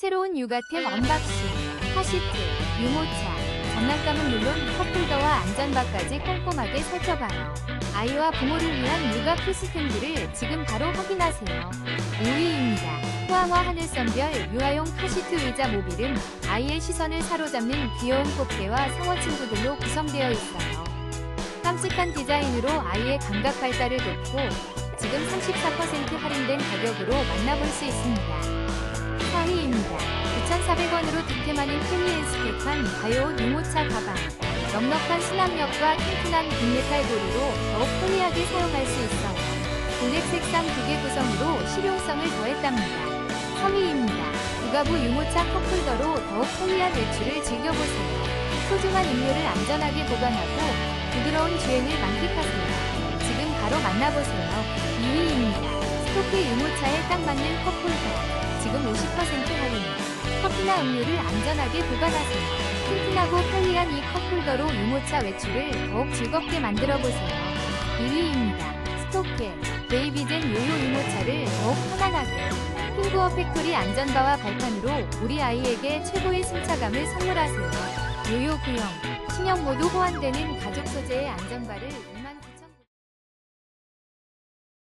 새로운 육아템 언박싱, 카시트, 유모차, 장난감은 물론 컵홀더와 안전바까지 꼼꼼하게 살펴봐요. 아이와 부모를 위한 육아 필수템들을 지금 바로 확인하세요. 5위입니다. 포항화 하늘선별 유아용 카시트 의자 모빌은 아이의 시선을 사로잡는 귀여운 꽃게와 상어 친구들로 구성되어 있어요. 깜찍한 디자인으로 아이의 감각 발달을 돕고 지금 34% 할인된 가격으로 만나볼 수 있습니다. 4위입니다. 9,400원으로 득템하는 페미앤스펙한 바이오 유모차 가방. 넉넉한 수납력과 튼튼한 빅메탈 고리로 더욱 편리하게 사용할 수 있어요. 블랙 색상 두 개 구성으로 실용성을 더했답니다. 3위입니다. 부가부 유모차 컵홀더로 더욱 편리한 외출을 즐겨보세요. 소중한 음료를 안전하게 보관하고 부드러운 주행을 만끽하세요. 지금 바로 만나보세요. 2위입니다. 스토크 유모차에 딱 맞는 컵홀더. 지금 50% 할인. 커피나 음료를 안전하게 보관하세요. 튼튼하고 편리한 이 컵홀더로 유모차 외출을 더욱 즐겁게 만들어보세요. 2위입니다. 스토케 베이비젠 요요 유모차를 더욱 편안하게. 핑구어 팩토리 안전바와 발판으로 우리 아이에게 최고의 승차감을 선물하세요. 요요 구형, 신형 모두 호환되는 가죽 소재의 안전바를